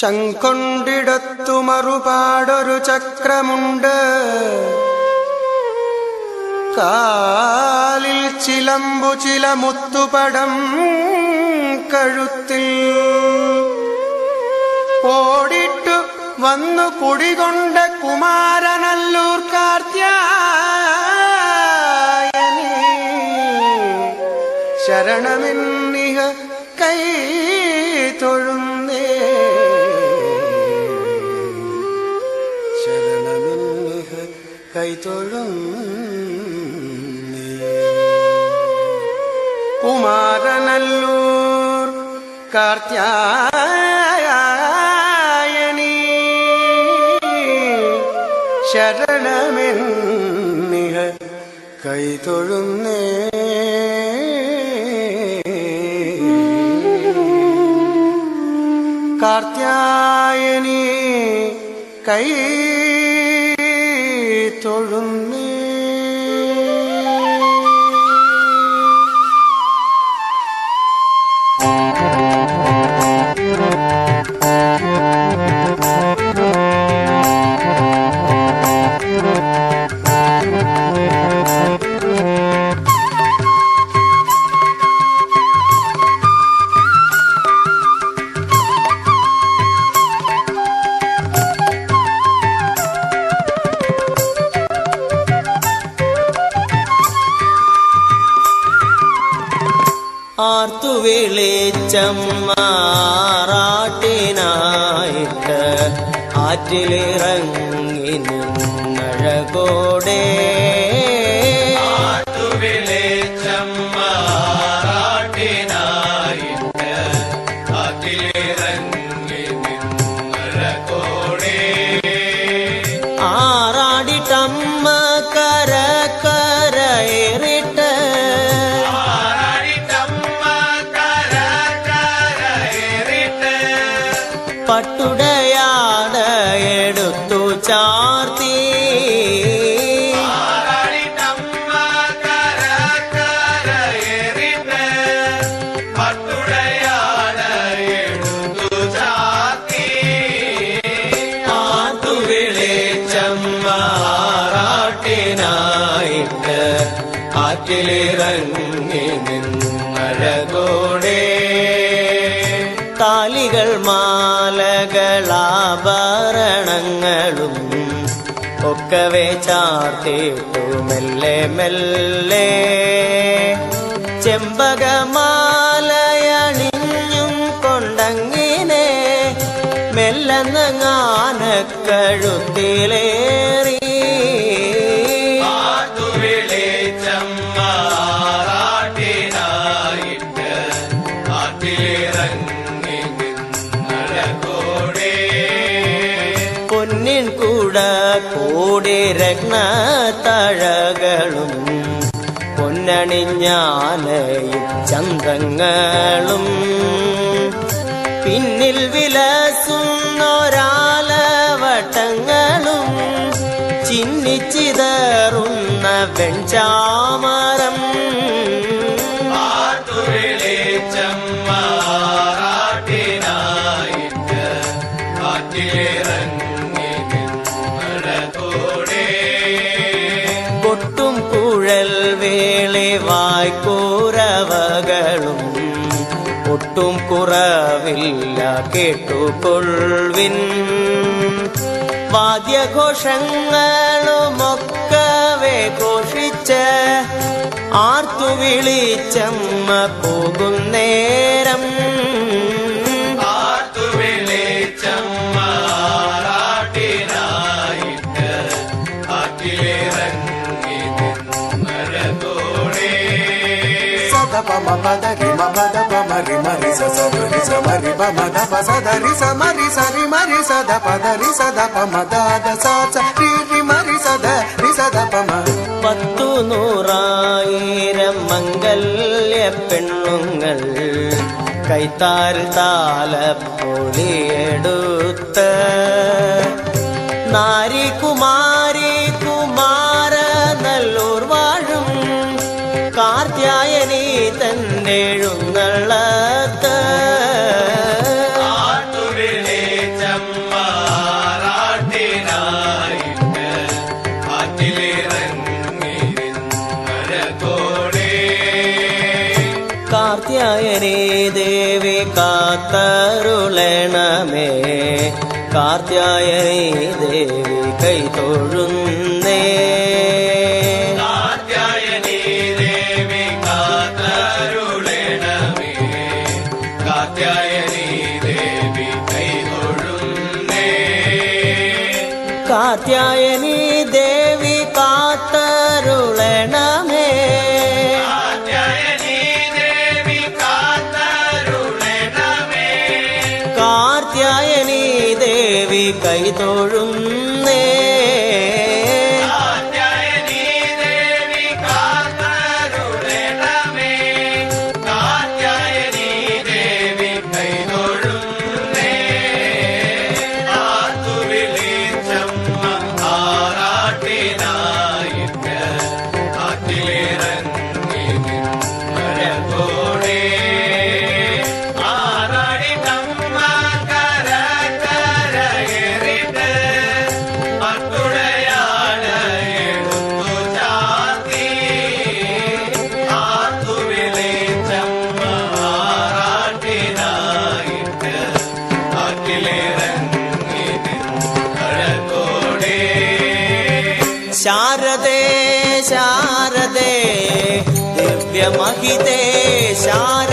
ശംഖൊണ്ടിടത്തു മറുപാടൊരു ചക്രമുണ്ട്. കാലിൽ ചിലമ്പു ചില മുത്തുപടം കഴുത്തിൽ. ഓടിട്ടു വന്നു കുടികൊണ്ട കുമാരനല്ലൂർ കാർത്യായനി. ശരണമെന്നിഹ കൈ തൊഴുന്നേ. കുമാരനല്ലൂർ കാർത്യായണി. ശരണമെന്നിഹ കൈ തൊഴുന്നേ. കാർത്യായനി കൈ തൊഴുന്നേ ആർത്തു വിളിച്ചം മാറാട്ടിനായിട്ട് ആറ്റിലിറങ്ങി നിന്നഴകോടെ. നിന്നഴകോടെ താലികൾ മാലകളാഭരണങ്ങളും ഒക്കവേ ചാർത്തിട്ടു മെല്ലെ മെല്ലെ. ചെമ്പകമാലയണിഞ്ഞും കൊണ്ടങ്ങിനെ മെല്ലെന്നങ്ങാനക്കഴുത്തിലേറി പൊന്നിൻ കൂട കൂടി രത്നത്തഴകളും പൊന്നണിഞ്ഞാലയും ചന്തങ്ങളും പിന്നിൽ വിലസുന്നൊരാലവട്ടങ്ങളും ചിന്നിച്ചിതറുന്ന വെഞ്ചാമരം കൊട്ടും കുഴൽ വേളി വായ്ക്കൂരവകളും ഒട്ടും കുറവില്ല കേട്ടുകൊള്ളിൻ വാദ്യഘോഷങ്ങളുമൊക്കെ ഘോഷിച്ച് ആർത്തു വിളിച്ചമ്മ പോകുന്നേരം సద పమ పద రి మ పద పమ రి మ రి స స రి రి స మ రి ప మ ద ప స ద రి స మ రి స రి మ రి స ద ప ద రి స ద ప మ ద ద స స రి రి మ రి స ద రి స ద ప మ പത്തു നൂറായിരം മംഗല്യ പെണ്ണുങ്ങൾ കൈത്താരിൽ താലപ്പൊലിയെടുത്ത് നാരി എഴുന്നള്ളത്ത് കാർത്യായനേ കാർത്യായനേ ദേവി കൈ തൊഴുന്നേ. കാത്യായനി ദേവി കാത്തരുളണമേ. കാർത്യായനി ദേവി കൈ തൊഴുന്നേ. शारदे दिव्यमहिते शार